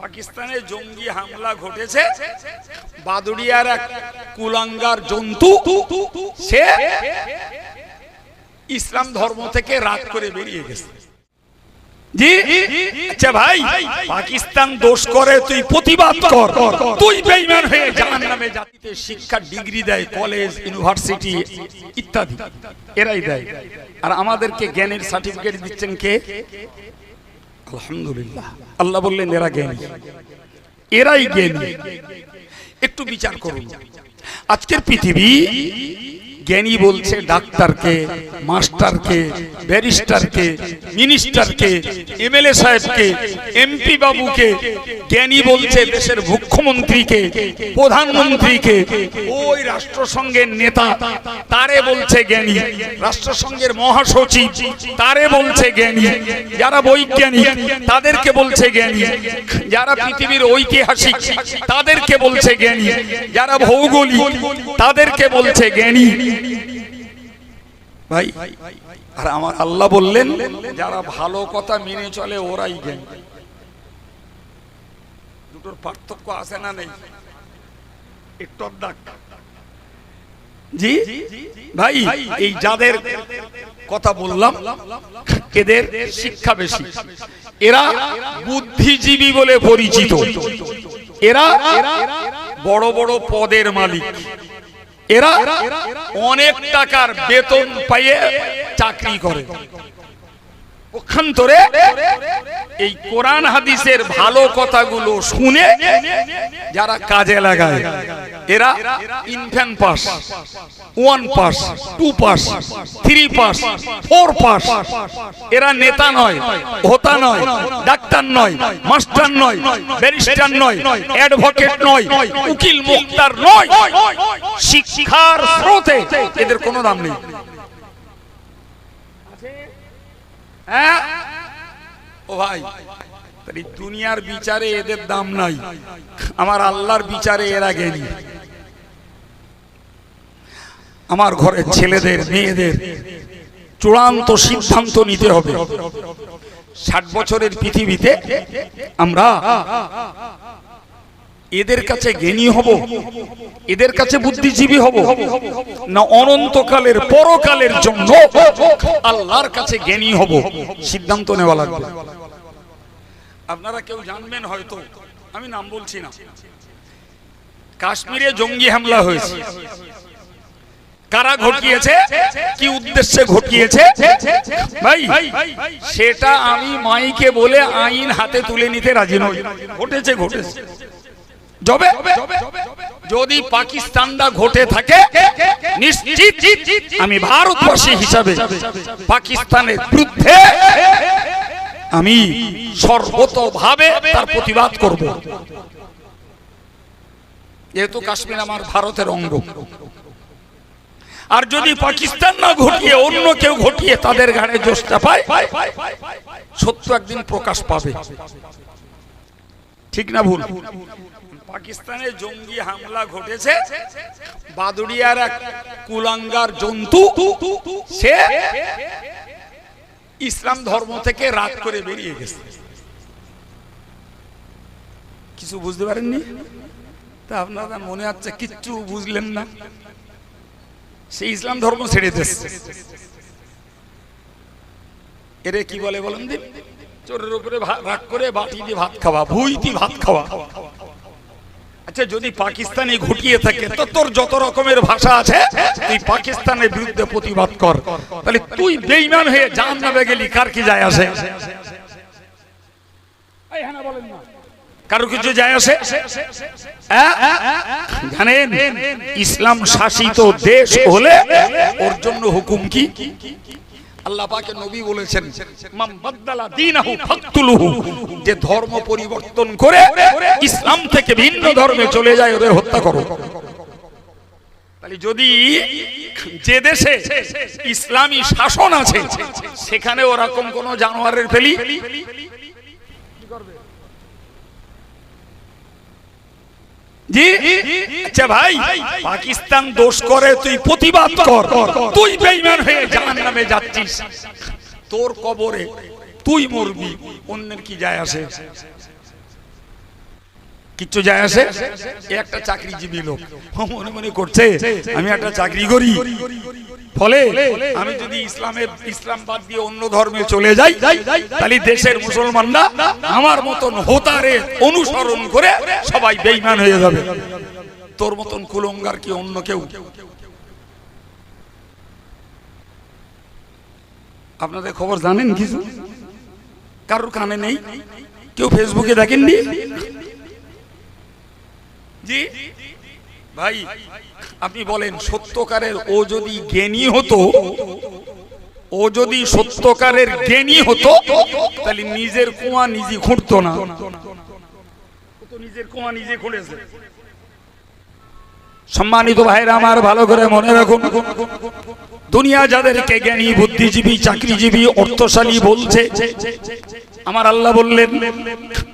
পাকিস্তানে জঙ্গি হামলা ঘটেছে। বাদুড়িয়ার এক কুলাঙ্গার জন্তু, সে ইসলাম ধর্ম থেকে রাত করে বেরিয়ে গেছে। আচ্ছা পাকিস্তান দোষ করে, তুই প্রতিবাদ ডিগ্রি দেয়, কলেজ, ইউনিভার্সিটি আর আমাদেরকে জ্ঞানের সার্টিফিকেট দিচ্ছেন কে? আল্লাহ বললেন এরা জ্ঞানী। এরাই জ্ঞানী। একটু বিচার করুন। আজকের পৃথিবী জ্ঞানী বলছে ডাক্তারকে, মাস্টারকে, ব্যারিস্টারকে, মিনিস্টারকে, এমএলএ সাহেবকে, এমপি বাবুকে, জ্ঞানী বলছে দেশের মুখ্যমন্ত্রীকে, প্রধানমন্ত্রীকে, ওই রাষ্ট্রসংঘের নেতা, তারে বলছে জ্ঞানী। রাষ্ট্রসংঘের মহাসচিব, তারে বলছে জ্ঞানী। যারা বৈজ্ঞানিক, তাদেরকে বলছে জ্ঞানী। যারা পৃথিবীর ঐতিহাসিক, তাদেরকে বলছে জ্ঞানী। যারা ভৌগোলিক, তাদেরকে বলছে জ্ঞানী। ভাই, আর আমার আল্লাহ বললেন, যারা ভালো কথা মেনে চলে, ওরাই দুটোর পার্থক্য আছে না নেই? একটু জি, ভাই, এই যাদের কথা বললাম, এদের শিক্ষা বেশি। এরা বুদ্ধিজীবী বলে পরিচিত। এরা বড় বড় পদের মালিক। এরা অনেক টাকার বেতন পাইয়ে চাকরি করে। পক্ষান্তরে এই কোরআন হাদিসের ভালো কথাগুলো শুনে যারা কাজে লাগায়, এরা infant pass, one pass, two pass, three pass, four pass. এরা নেতা নয়, হোতা নয়, ডাক্তার নয়, মাস্টার নয়, ব্যারিস্টার নয়, অ্যাডভোকেট নয়, উকিল, মুক্তার নয়। শিক্ষার স্রোতে এদের কোনো দাম নেই। হ্যাঁ? দুনিয়ার বিচারে এদের দাম নাই। আমার আল্লাহর বিচারে এরা জ্ঞানী। আমার ঘরের ছেলেদের, মেয়েদের চূড়ান্ত সিদ্ধান্ত নিতে হবে। ষাট বছরের পৃথিবীতে আমরা এদের কাছে জ্ঞানী হব এদের কাছে বুদ্ধিজীবী হব। না অনন্তকালের পরকালের জন্য। আল্লাহর কাছে জ্ঞানী হব। সিদ্ধান্ত নেওয়া লাগবে। আপনারা কেউ জানবেন হয়তো আমি নাম বলছি না। কাশ্মীরে জঙ্গি হামলা হয়েছে। কারা ঘটিয়েছে? কি উদ্দেশ্যে ঘটিয়েছে? ভাই সেটা আমি মাইকে বলে আইন হাতে তুলে নিতে রাজি নই। ঘটেছে ঘটেছে। যদি পাকিস্তানটা ঘটে থাকে, নিশ্চিত আমি ভারতবাসী হিসাবে পাকিস্তানের বিরুদ্ধে আমি সর্বতভাবে তার প্রতিবাদ করব। যেহেতু কাশ্মীর আমার ভারতের অঙ্গ। আর যদি পাকিস্তান না ঘটিয়ে অন্য কেউ ঘটিয়ে তাদের ঘাড়ে জোশটা পায় সত্য একদিন প্রকাশ পাবে। ঠিক না ভুল? পাকিস্তানে জঙ্গি হামলা ঘটেছে, বাদুড়িয়ার এক কুলাঙ্গার জন্তু, সে ইসলাম ধর্ম থেকে রাত করে বেরিয়ে গেছে। কিছু বুঝতে পারেননি? তা আপনারা মনে হচ্ছে কিচ্ছু বুঝলেন না? সে ইসলাম ধর্ম ছেড়ে দিচ্ছে এরে কি বলে বলেন দিন? চোরের উপরে রাগ করে বাটি দিয়ে ভাত খাওয়া ভুইতি ভাত খাওয়া। আচ্ছা যদি পাকিস্তানি ঘটিয়ে থাকে তো তোর যত রকমের ভাষা আছে তুই পাকিস্তানের বিরুদ্ধে প্রতিবাদ কর তাহলে তুই হয়ে জান নামে গেলি কার কি যায় আসে। কারও কিছু যায় আসে? জানেন ইসলাম শাসিত দেশ হলে ওর জন্য হুকুম কি আল্লাহ পাকে নবী বলেছেন যে ধর্ম পরিবর্তন করে ইসলাম থেকে ভিন্ন ধর্মে চলে যায়, ওদের হত্যা করো। যদি যে দেশে ইসলামী শাসন আছে, সেখানে ওরকম কোন জানোয়ারের ফেলি? জি? আচ্ছা ভাই, পাকিস্তান দোষ করে, তুই প্রতিবাদ কর। তুই বেইমান হয়ে জাহান্নামে যাচ্ছিস। তোর কবরে তুই মরবি, অন্যের কি যায় আসে? কিচ্ছু যায় আসে? একটা চাকরিজীবী লোক। মনে মনে করছে, আমি একটা চাকরি করি। ফলে আমি যদি ইসলামের ইসলাম বাদ দিয়ে অন্য ধর্মে চলে যাই, তাহলে দেশের মুসলমানরা আমার মতন হোতারে অনুসরণ করে সবাই বেইমান হয়ে যাবে। তোর মতন কুলঙ্গার কি অন্য কেউ? আপনাদের খবর জানেন কিছু? কারোর কানে নেই? কেউ ফেসবুকে দেখেননি? ভাই, আপনি বলেন, সত্যকারের ও যদি জ্ঞানী হতো, ও যদি সত্যকারের জ্ঞানী হতো, তাহলে নিজের কুয়া নিজে খুঁড়তো না। সম্মানিত ভাইরা আমার, ভালো করে মনে রাখুন, দুনিয়া যাদেরকে জ্ঞানী, বুদ্ধিজীবী, চাকরিজীবী, অর্থশালী বলছে আমার আল্লাহ বললেন,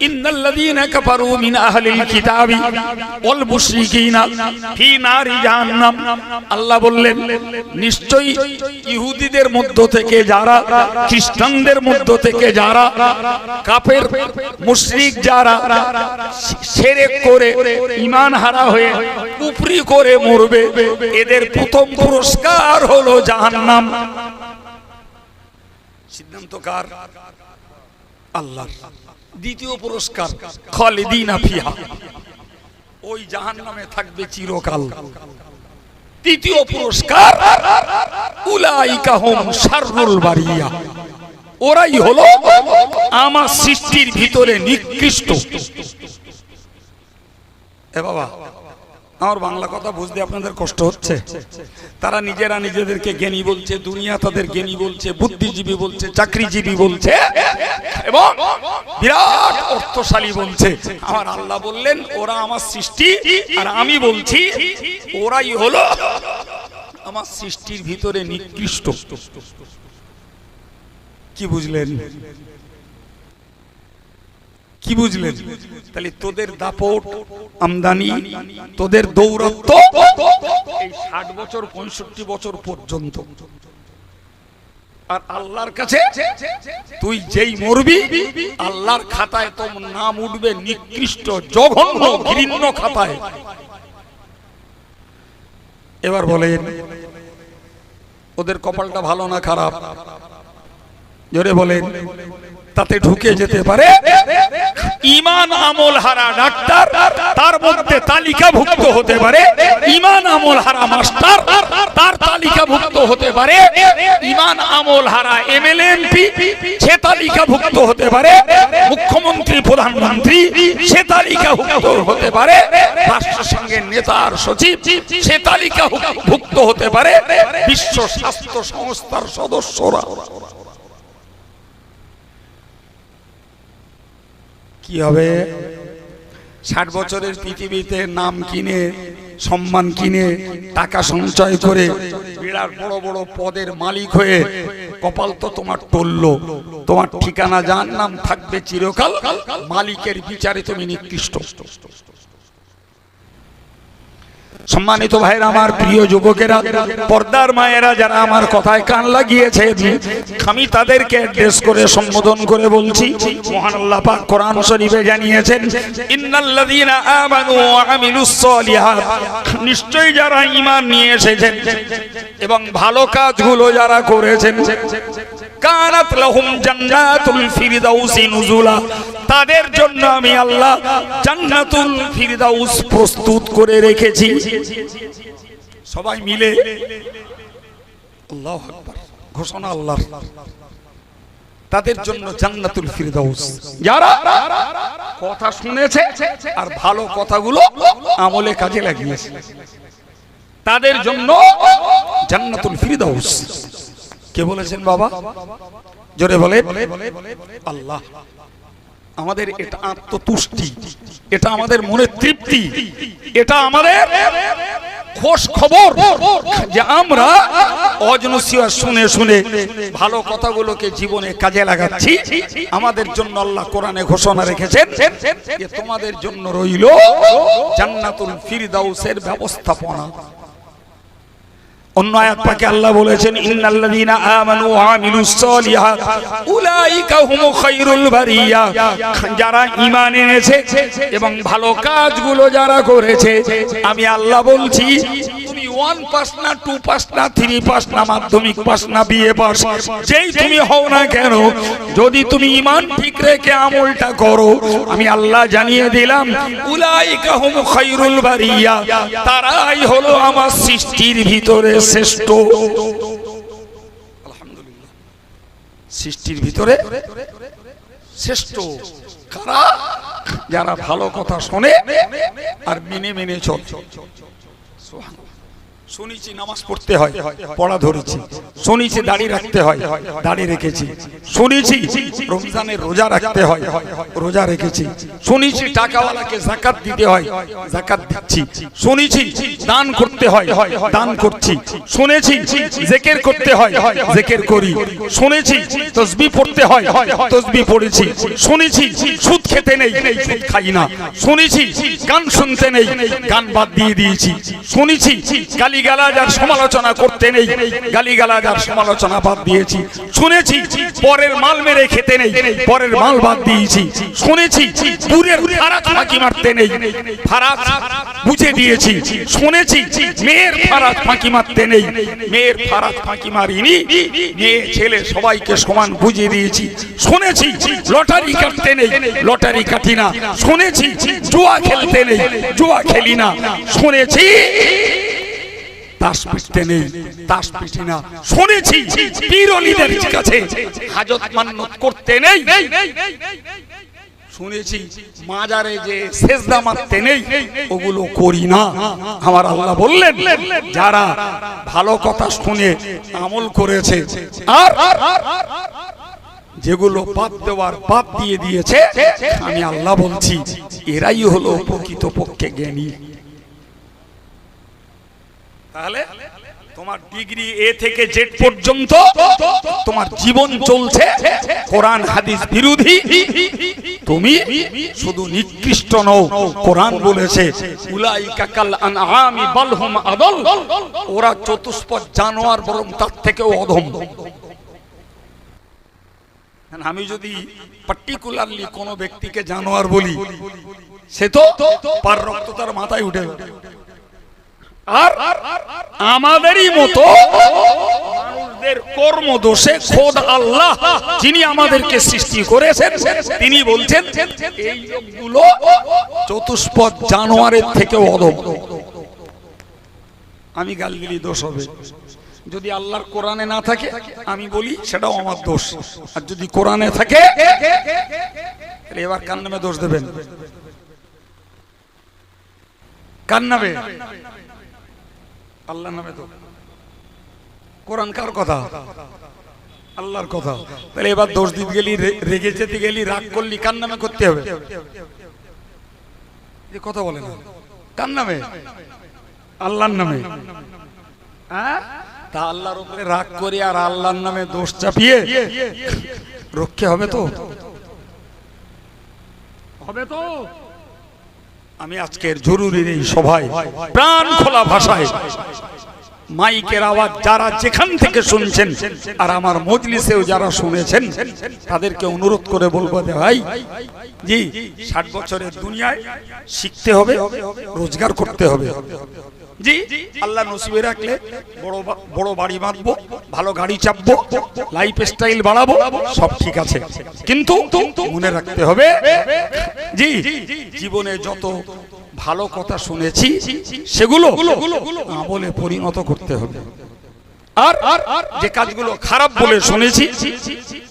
ইন্নাল্লাযীনা কাফারু মিন আহলিল কিতাবি ওয়াল মুশরিকিনা ফি নারি জাহান্নাম। আল্লাহ বললেন, নিশ্চয়ই ইহুদিদের মধ্য থেকে যারা, খ্রিস্টানদের মধ্য থেকে যারা, কাফের, মুশরিক যারা শিরক করে ঈমান হারা হয়ে কুফরি করে মরবে, এদের প্রথম পুরস্কার হলো জাহান্নাম। সিদ্ধান্ত কার? আল্লাহ দ্বিতীয় পুরস্কার ওই জাহান্নামে থাকবে চিরকাল। তৃতীয় পুরস্কার ওরাই হলো আমার সৃষ্টির ভিতরে নিকৃষ্ট। এ বাবা আমার বাংলা কথা বুঝতে আপনাদের কষ্ট হচ্ছে। তারা নিজেরা নিজেদেরকে জ্ঞানী বলছে, দুনিয়া তাদের জ্ঞানী বলছে, বুদ্ধিজীবী বলছে, চাকরিজীবী বলছে, এবং বিরাট অর্থশালী বলছে। আমার আল্লাহ বললেন, ওরা আমার সৃষ্টি আর আমি বলছি, ওরাই হলো আমার সৃষ্টির ভিতরে নিকৃষ্ট। কি বুঝলেন? কি বুঝলেন? তাহলে তোদের দাপট, আমদানি, তোদের দৌরত্ব এই ষাট বছর, পঁয়ষট্টি বছর পর্যন্ত। আর আল্লাহর কাছে তুই যেই মরবি, আল্লাহর খাতায় তোর নাম উঠবে নিকৃষ্ট, জঘন্য, ঘৃণ্য খাতায়। এবার বলেন, ওদের কপালটা ভালো না খারাপ? জোরে বলেন। তাতে ঢুকে যেতে পারে। ইমান আমল হারা ডাক্তার, তার মধ্যে তালিকাভুক্ত হতে পারে। ইমান আমল হারা মাস্টার, তার তালিকাভুক্ত হতে পারে। ইমান আমল হারা এমএলএ, এমপি, সে তালিকাভুক্ত হতে পারে। মুখ্যমন্ত্রী, প্রধানমন্ত্রী, সে তালিকাভুক্ত হতে পারে। রাষ্ট্রসংঘের নেতা আর সচিব, সে তালিকাভুক্ত হতে পারে। বিশ্ব স্বাস্থ্য সংস্থার সদস্যরা। কি হবে? ষাট বছরের পৃথিবীতে নাম কিনে, সম্মান কিনে, টাকা সঞ্চয় করে বিরাট বড় বড় পদের মালিক হয়ে কপাল তো তোমার টলল। তোমার ঠিকানা, যার নাম থাকবে চিরকাল মালিকের বিচারে তুমি নিকৃষ্ট। সম্মানিত ভাইরা আমার প্রিয় যুবকেরা, পর্দার মায়েরা যারা আমার কথায় কান লাগিয়েছে, আমি তাদেরকে অ্যাড্রেস করে সম্বোধন করে বলছি। মহান আল্লাহ পাক কোরআন শরীফে জানিয়েছেন, ইন্নাল্লাযীনা আমানু ওয়া আমিলুস সলিহাত। নিশ্চয়ই যারা ঈমান নিয়ে এসেছেন এবং ভালো কাজগুলো যারা করেছেন, কানাত লাহুম জান্নাতুল ফিরদাউসি নুজুলা। তাদের জন্য আমি আল্লাহ জান্নাতুল ফিরদাউস প্রস্তুত করে রেখেছি। সবাই মিলে। আল্লাহু ঘোষণা আল্লাহর। তাদের জন্য জান্নাতুল ফিরদাউস। যারা কথা শুনেছে আর ভালো কথাগুলো আমলে কাজে লাগিয়েছে, তাদের জন্য জান্নাতুল ফিরদাউস। কে বলেছেন বাবা? জোরে বলে আল্লাহ। আমাদের এটা আত্মতুষ্টি, এটা আমাদের মনের তৃপ্তি, এটা আমাদের খোশ খবর যে আমরা অজনসিয়া শুনে শুনে ভালো কথাগুলোকে জীবনে কাজে লাগাচ্ছি। আমাদের জন্য আল্লাহ কোরআনে ঘোষণা রেখেছেন যে তোমাদের জন্য রইল জান্নাতুল ফিরদাউসের ব্যবস্থাপনা। অন্য আয়াত পাকে আল্লাহ বলেছেন, ইন্নাল্লাযীনা আমানু ওয়া আমিলুস সলিহাত উলাইকা হুমু খায়রুল বারিয়া। যারা ঈমান এনেছে এবং ভালো কাজগুলো যারা করেছে, আমি আল্লাহ বলছি ওয়ান পাস না টু পাস না থ্রি পাস না, মাধ্যমিক পাস না বিএ পাস যেই তুমি হও না কেন, যদি তুমি ঈমান ঠিক রেখে আমলটা করো, আমি আল্লাহ জানিয়ে দিলাম, উলাইকা হুমু খায়রুল বারিয়া, তারাই হলো আমার সৃষ্টির ভিতরে শ্রেষ্ঠ। সৃষ্টির ভিতরে শ্রেষ্ঠ। কারা? যারা ভালো কথা শোনে আর মেনে মেনে চল। শুনেছি নামাজ পড়তে হয়, পড়া ধরেছি। শুনেছি দাড়ি রাখতে হয়, দাড়ি রেখেছি। শুনেছি রমজানের রোজা রাখতে হয়, রোজা রেখেছি। শুনেছি টাকাওয়ালাকে জাকাত দিতে হয়, জাকাত দিচ্ছি। শুনেছি দান করতে হয়, দান করছি। শুনেছি জেকের করতে হয়, জেকের করি। শুনেছি তসবি পড়তে হয়, তসবি পড়েছি। শুনেছি সুদ খেতে নেই সুদ খাই না। শুনেছি গান শুনতে নেই, গান বাদ দিয়ে দিয়েছি। শুনেছি গালিগালাজ আর সমালোচনা করতে নেই। গালিগালাজ আর সমালোচনা বাদ দিয়েছি। শুনেছি, পরের মাল মেরে খেতে নেই। পরের মাল বাদ দিয়েছি। শুনেছি, দূরের ফারাক ফাঁকি মারতে নেই। ফারাক বুঝে দিয়েছি। শুনেছি, মেয়ের ফারাক ফাঁকি মারতে নেই। মেয়ের ফারাক ফাঁকি মারিনি। মেয়ে, ছেলে সবাইকে সমান বুঝিয়ে দিয়েছি। শুনেছি, লটারি কাটতে নেই। লটারি কাটি না। শুনেছি, জুয়া খেলতে নেই। জুয়া খেলি না। শুনেছি মাজারে যে নেই, ওগুলো করি না। আমার আল্লাহ বললেন, যারা ভালো কথা শুনে আমল করেছে, আর যেগুলো বাদ দেওয়ার বাদ দিয়ে দিয়েছে, আমি আল্লাহ বলছি, এরাই হলো প্রকৃত পক্ষে জ্ঞানী। তাহলে তোমার ডিগ্রি এ থেকে জেড পর্যন্ত তোমার জীবন চলছে কোরআন, হাদিস বিরোধী। তুমি শুধু নিকৃষ্ট নও, কোরআন বলেছে, উলাইকা কাল আনআমি বালহুম আদল। ওরা চতুষ্পদ জানোয়ার বরং তার থেকেও অধম। আমি যদি পার্টিকুলারলি কোনো ব্যক্তিকে জানোয়ার বলি, সে তো পার রক্ত তার মাথায় উঠে। আর আমাদেরই মতো মানুষদের কর্ম দোষে খোদ আল্লাহ যিনি আমাদেরকে সৃষ্টি করেছেন, তিনি বলছেন, এই চতুষ্পদ জানোয়ারের থেকেও অদম আমি গাল দিলি দোষ হবে। যদি আল্লাহর কোরআনে না থাকে, আমি বলি সেটাও আমার দোষ। আর যদি কোরআনে থাকে এবার কার নামে দোষ দেবেন? কার নামে? আল্লাহর নামে তো। কোরআন কার কথা? আল্লাহর কথা। তাহলে এবার দোষ দিতে গেলি রেগে যেতে গেলি, রাগ করলি, কার নামে করতে হবে? যে কথা বলে না কার নামে? আল্লাহর নামে। হ্যাঁ? তা আল্লাহর উপরে রাগ করে আর আল্লাহর নামে দোষ চাপিয়ে রক্ষে হবে তো? হবে তো। আমি আজকের জরুরি এই সভায়। প্রাণ খোলা ভাষায় মাইকের আওয়াজ যারা যেখান থেকে শুনছেন আর আমার মজলিসেও যারা শুনেছেন, তাদেরকে অনুরোধ করে বলব ভাই, জি, ষাট বছরের দুনিয়ায় শিখতে হবে, রোজগার করতে হবে। জি আল্লাহ নসিবে রাখলে বড় বড় বাড়ি বাঁধবো, ভালো গাড়ি চাপবো লাইফ স্টাইল বাড়াবো, সব ঠিক আছে। কিন্তু মনে রাখতে হবে, জি, জীবনে যত ভালো কথা শুনেছি, সেগুলো আমলে পরিণত করতে হবে। আর আর যে কাজগুলো খারাপ বলে শুনেছি,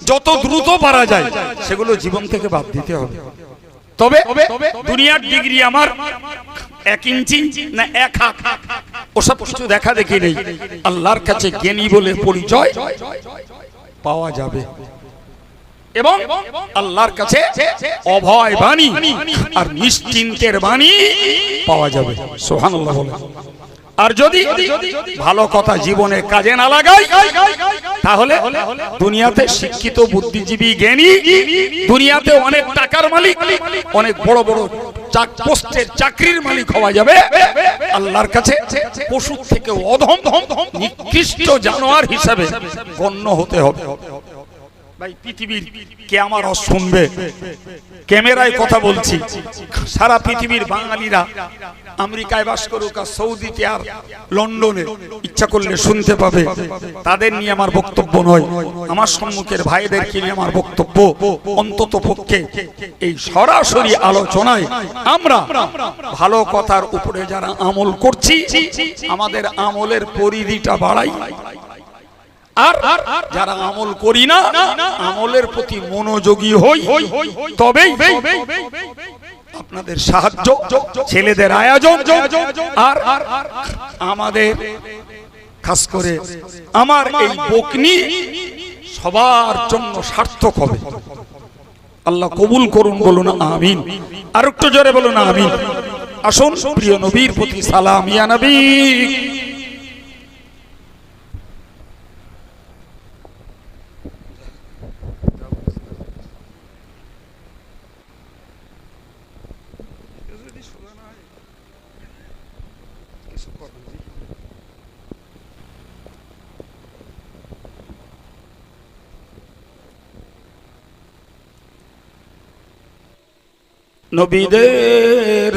যত দ্রুত পারা যায়, সেগুলো জীবন থেকে বাদ দিতে হবে। তবে দুনিয়ার ডিগ্রি আমার এক ইঞ্চি না এক হাত? ওসব কিছু দেখা দেখি নেই। আল্লাহর কাছে জ্ঞানী বলে পরিচয় পাওয়া যাবে। এবং আল্লাহর কাছে অভয় বাণী আর নিশ্চিন্তের বাণী পাওয়া যাবে। সোহানুল্লাহ আর যদি ভালো কথা জীবনে কাজে না লাগাই, তাহলে দুনিয়াতে শিক্ষিত, বুদ্ধিজীবী, জ্ঞানী, দুনিয়াতে অনেক টাকার মালিক, অনেক বড় বড় পোস্টের চাকরির মালিক হওয়া যাবে। আল্লাহর কাছে পশুর থেকে অধম, নিকৃষ্ট জানোয়ার হিসাবে গণ্য হতে হবে। ক্যামেরায় কথা বলছি। সারা পৃথিবীর বাঙালিরা আমেরিকায় বাস করুক আর সৌদিতে আর লন্ডনে ইচ্ছা করলে শুনতে পাবে। তাদের নিয়ে আমার বক্তব্য নয়। আমার সম্মুখের ভাইদেরকে নিয়ে আমার বক্তব্য? অন্তত পক্ষে এই সরাসরি আলোচনায় আমরা ভালো কথার উপরে যারা আমল করছি, আমাদের আমলের পরিধিটা বাড়াই আর যারা আমল করি না আমলের প্রতি মনোযোগী হই তবেই আপনাদের সাহায্য ছেলেদের আয়োজন আর আমাদের খাস করে আমার এই বকনি সবার জন্য সার্থক হবে আল্লাহ কবুল করুন বলুন আমিন আর একটু জোরে বলুন আমিন আসুন প্রিয় নবীর প্রতি সালাম ইয়া নবী নবীদের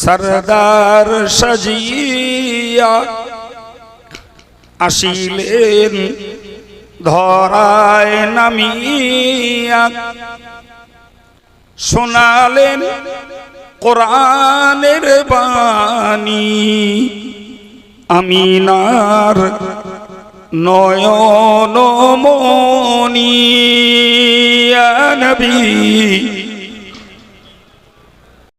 সরদার সাজিয়া আসিলেন ধরায় নামিয়া শোনালেন কোরআনের বাণী। আমিনার নয়ন নবী।